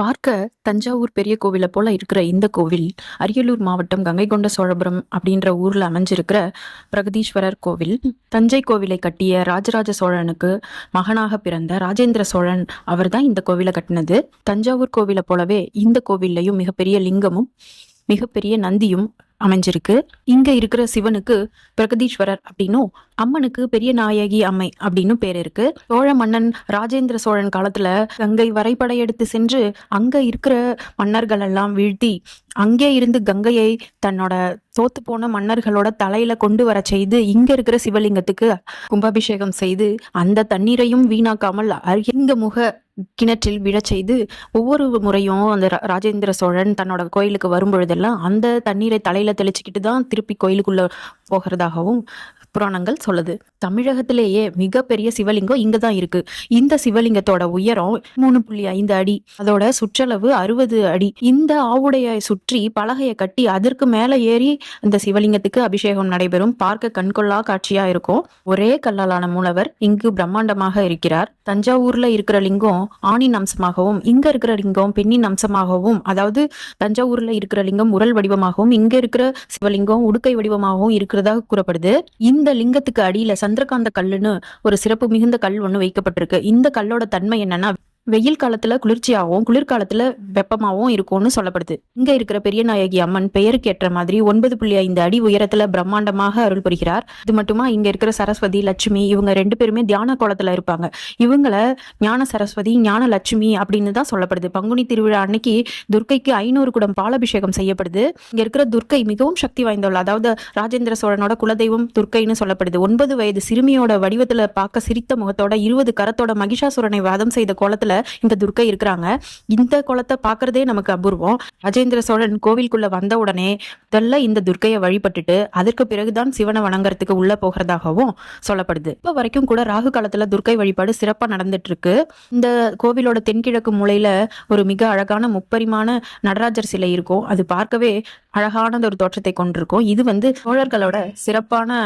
பார்க்க தஞ்சாவூர் பெரிய கோவிலை போல இருக்கிற இந்த கோவில் அரியலூர் மாவட்டம் கங்கை கொண்ட சோழபுரம் அப்படின்ற ஊரில் அமைஞ்சிருக்கிற பிரகதீஸ்வரர் கோவில். தஞ்சை கோவிலை கட்டிய ராஜராஜ சோழனுக்கு மகனாக பிறந்த ராஜேந்திர சோழன் அவர்தான் இந்த கோவிலை கட்டினது. தஞ்சாவூர் கோவிலை போலவே இந்த கோவில்லையும் மிகப்பெரிய லிங்கமும் மிகப்பெரிய நந்தியும் அமைஞ்சிருக்கு. இங்க இருக்கிற சிவனுக்கு பிரகதீஸ்வரர் அப்படின்னும் அம்மனுக்கு பெரிய நாயகி அம்மை அப்படின்னு பேர் இருக்கு. சோழ மன்னன் ராஜேந்திர சோழன் காலத்துல கங்கை வரைபடையெடுத்து சென்று அங்க இருக்கிற மன்னர்கள் எல்லாம் வீழ்த்தி அங்கே இருந்து கங்கையை தன்னோட தோத்து போன மன்னர்களோட தலையில கொண்டு வர செய்து இங்க இருக்கிற சிவலிங்கத்துக்கு கும்பாபிஷேகம் செய்து அந்த தண்ணீரையும் வீணாக்காமல் அருகிங்க முக கிணற்றில் விழச் செய்து ஒவ்வொரு முறையும் அந்த ரா- ராஜேந்திர சோழன் தன்னோட கோயிலுக்கு வரும்பொழுதெல்லாம் அந்த தண்ணீரை தலையில தெளிச்சுக்கிட்டு தான் திருப்பி கோயிலுக்குள்ளே போகிறதாகவும் புராணங்கள் சொல்லுது. தமிழகத்திலேயே மிகப்பெரிய சிவலிங்கம் இங்க தான் இருக்கு. இந்த சிவலிங்கத்தோட உயரம் மூணு புள்ளி ஐந்து அடி. அதோட சுற்றளவு அறுபது அடி. இந்த ஆவுடைய சுற்றி பலகையை கட்டி அதற்கு மேல ஏறி இந்த சிவலிங்கத்துக்கு அபிஷேகம் நடைபெறும். பார்க்க கண்கொள்ளா காட்சியா இருக்கும். ஒரே கல்லாலான மூலவர் இங்கு பிரம்மாண்டமாக இருக்கிறார். தஞ்சாவூர்ல இருக்கிற லிங்கம் ஆணின் அம்சமாகவும் இங்க இருக்கிற லிங்கம் பெண்ணின் அம்சமாகவும் அதாவது தஞ்சாவூர்ல இருக்கிற லிங்கம் உரல் வடிவமாகவும் இங்க இருக்கிற சிவலிங்கம் உடுக்கை வடிவமாகவும் இருக்கிறதாக கூறப்படுது. இந்த லிங்கத்துக்கு அடியில சந்திரகாந்த கல்லுன்னு ஒரு சிறப்பு மிகுந்த கல் ஒன்று வைக்கப்பட்டிருக்கு. இந்த கல்லோட தன்மை என்னன்னா வெயில் காலத்துல குளிர்ச்சியாகவும் குளிர்காலத்துல வெப்பமாகவும் இருக்கும்னு சொல்லப்படுது. இங்க இருக்கிற பெரிய நாயகி அம்மன் பெயருக்கு ஏற்ற மாதிரி ஒன்பது புள்ளி ஐந்து அடி உயரத்துல பிரம்மாண்டமாக அருள் புரிகிறார். இது மட்டுமா இங்க இருக்கிற சரஸ்வதி லட்சுமி இவங்க ரெண்டு பேருமே தியான கோலத்துல இருப்பாங்க. இவங்கள ஞான சரஸ்வதி ஞான லட்சுமி அப்படின்னு தான் சொல்லப்படுது. பங்குனி திருவிழா அன்னைக்கு துர்க்கைக்கு ஐநூறு குடம் பாலபிஷேகம் செய்யப்படுது. இங்க இருக்கிற துர்க்கை மிகவும் சக்தி வாய்ந்தவள். அதாவது ராஜேந்திர சோழனோட குலதெய்வம் துர்க்கைன்னு சொல்லப்படுது. ஒன்பது வயது சிறுமியோட வடிவத்துல பார்க்க சிரித்த முகத்தோட இருபது கரத்தோட மகிஷாசுரனை வாதம் செய்த கோலத்துல இந்த துர்க்கை இருக்கிறாங்க. இந்த குளத்தை பார்க்கறதே நமக்கு அபூர்வம். ராஜேந்திர சோழன் கோவிலுக்குள்ள வந்த உடனே முதல்ல இந்த துர்க்கையை வழிபட்டுட்டு அதற்கு பிறகுதான் சிவனை வணங்குறதுக்கு உள்ள போகிறதாகவும் சொல்லப்படுது. இப்ப வரைக்கும் கூட ராகு காலத்துல துர்க்கை வழிபாடு சிறப்பா நடந்துட்டு இருக்கு இந்த கோவிலோட தென்கிழக்கு மூலையில ஒரு மிக அழகான முப்பரிமான நடராஜர் சிலை இருக்கும். அது பார்க்கவே அழகானது ஒரு தோற்றத்தை கொண்டிருக்கும். இது வந்து சோழர்களோட சிறப்பான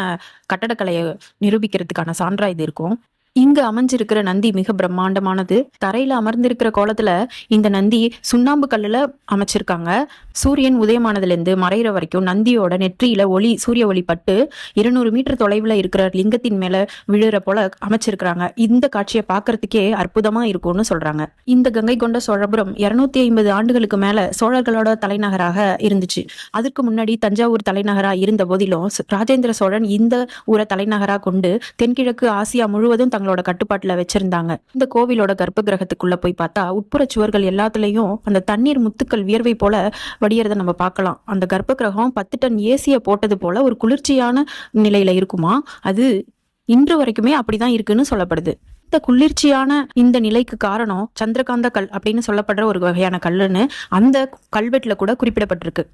கட்டடக்கலையை நிரூபிக்கிறதுக்கான சான்றா இது இருக்கும். இங்கு அமைஞ்சிருக்கிற நந்தி மிக பிரம்மாண்டமானது. தரையில அமர்ந்திருக்கிற கோலத்துல இந்த நந்தி சுண்ணாம்பு கல்லுல அமைச்சிருக்காங்க. சூரியன் உதயமானதுல இருந்து மறையிற வரைக்கும் நந்தியோட நெற்றியில ஒளி சூரிய ஒளி பட்டு இருநூறு மீட்டர் தொலைவுல இருக்கிற லிங்கத்தின் மேல விழுற போல அமைச்சிருக்கிறாங்க. இந்த காட்சியை பார்க்கறதுக்கே அற்புதமா இருக்கும்னு சொல்றாங்க. இந்த கங்கை கொண்ட சோழபுரம் இருநூத்தி ஐம்பது ஆண்டுகளுக்கு மேல சோழர்களோட தலைநகராக இருந்துச்சு. அதுக்கு முன்னாடி தஞ்சாவூர் தலைநகரா இருந்த போதிலும் ராஜேந்திர சோழன் இந்த ஊரை தலைநகரா கொண்டு தென்கிழக்கு ஆசியா முழுவதும் தங்களோட கட்டுப்பாட்டுல வச்சிருந்தாங்க. இந்த கோவிலோட கர்ப்ப கிரகத்துக்குள்ள போய் பார்த்தா உட்புற சுவர்கள் எல்லாத்துலயும் அந்த தண்ணீர் முத்துக்கள் வியர்வை போல வடியறத நம்ம பார்க்கலாம். அந்த கர்ப்ப கிரகம் பத்து டன் ஏசிய போட்டது போல ஒரு குளிர்ச்சியான நிலையில இருக்குமா? அது இன்று வரைக்குமே அப்படிதான் இருக்குன்னு சொல்லப்படுது. இந்த குளிர்ச்சியான இந்த நிலைக்கு காரணம் சந்திரகாந்த கல் அப்படின்னு சொல்லப்படுற ஒரு வகையான கல்லுன்னு அந்த கல்வெட்டுல கூட குறிப்பிடப்பட்டிருக்கு.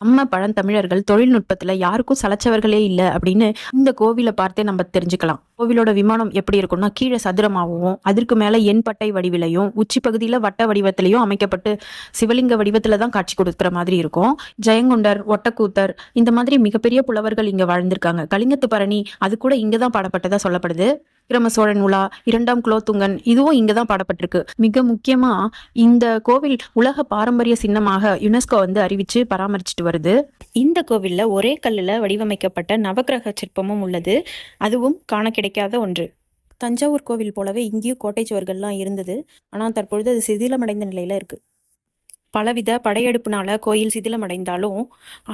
நம்ம பழந்தமிழர்கள் தொழில்நுட்பத்துல யாருக்கும் சலைச்சவர்களே இல்லை அப்படின்னு இந்த கோவிலை பார்த்தே நம்ம தெரிஞ்சுக்கலாம். கோவிலோட விமானம் எப்படி இருக்கும்னா கீழே சதுரமாகவும் அதற்கு மேல எண்பட்டை வடிவிலையும் உச்சி பகுதியில வட்ட வடிவத்திலையும் அமைக்கப்பட்டு சிவலிங்க வடிவத்துல தான் காட்சி கொடுக்குற மாதிரி இருக்கும். ஜெயங்கொண்டர் ஒட்டக்கூத்தர் இந்த மாதிரி மிகப்பெரிய புலவர்கள் இங்க வாழ்ந்திருக்காங்க. கலிங்கத்து பரணி அது கூட இங்கதான் பாடப்பட்டதா சொல்லப்படுது. விக்ரம சோழன் உலா இரண்டாம் குலோத்துங்கன் இதுவும் இங்க தான் பாடப்பட்டிருக்கு. மிக முக்கியமா இந்த கோவில் உலக பாரம்பரிய சின்னமாக யுனெஸ்கோ வந்து அறிவிச்சு பராமரிச்சுட்டு வருது. இந்த கோவில்ல ஒரே கல்லுல வடிவமைக்கப்பட்ட நவகிரக சிற்பமும் உள்ளது. அதுவும் காண கிடைக்காத ஒன்று. தஞ்சாவூர் கோவில் போலவே இங்கேயும் கோட்டை சுவர்கள்லாம் இருந்தது. ஆனால் தற்பொழுது அது சிதிலமடைந்த நிலையில இருக்கு. பலவித படையெடுப்புனால கோயில் சிதிலமடைந்தாலும்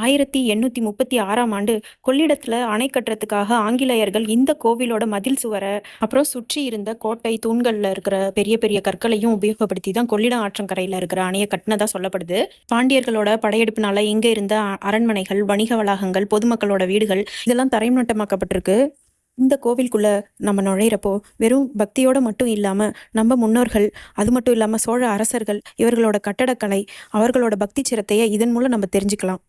ஆயிரத்தி எண்ணூத்தி முப்பத்தி ஆறாம் ஆண்டு கொள்ளிடத்துல அணை கட்டுறதுக்காக ஆங்கிலேயர்கள் இந்த கோவிலோட மதில் சுவரை அப்புறம் சுற்றி இருந்த கோட்டை தூண்கள்ல இருக்கிற பெரிய பெரிய கற்களையும் உபயோகப்படுத்தி தான் கொள்ளிடம் ஆற்றங்கரையில இருக்கிற அணையை கட்டினதா சொல்லப்படுது. பாண்டியர்களோட படையெடுப்புனால இங்க இருந்த அரண்மனைகள் வணிக வளாகங்கள் பொதுமக்களோட வீடுகள் இதெல்லாம் தரைமட்டமாக்கப்பட்டிருக்கு. இந்த கோவிலுக்குள்ள நம்ம நுழையிறப்போ வெறும் பக்தியோடு மட்டும் இல்லாமல் நம்ம முன்னோர்கள் அது மட்டும் இல்லாமல் சோழ அரசர்கள் இவர்களோட கட்டடக்கலை அவர்களோட பக்தி சிரத்தையை இதன் மூலம் நம்ம தெரிஞ்சுக்கலாம்.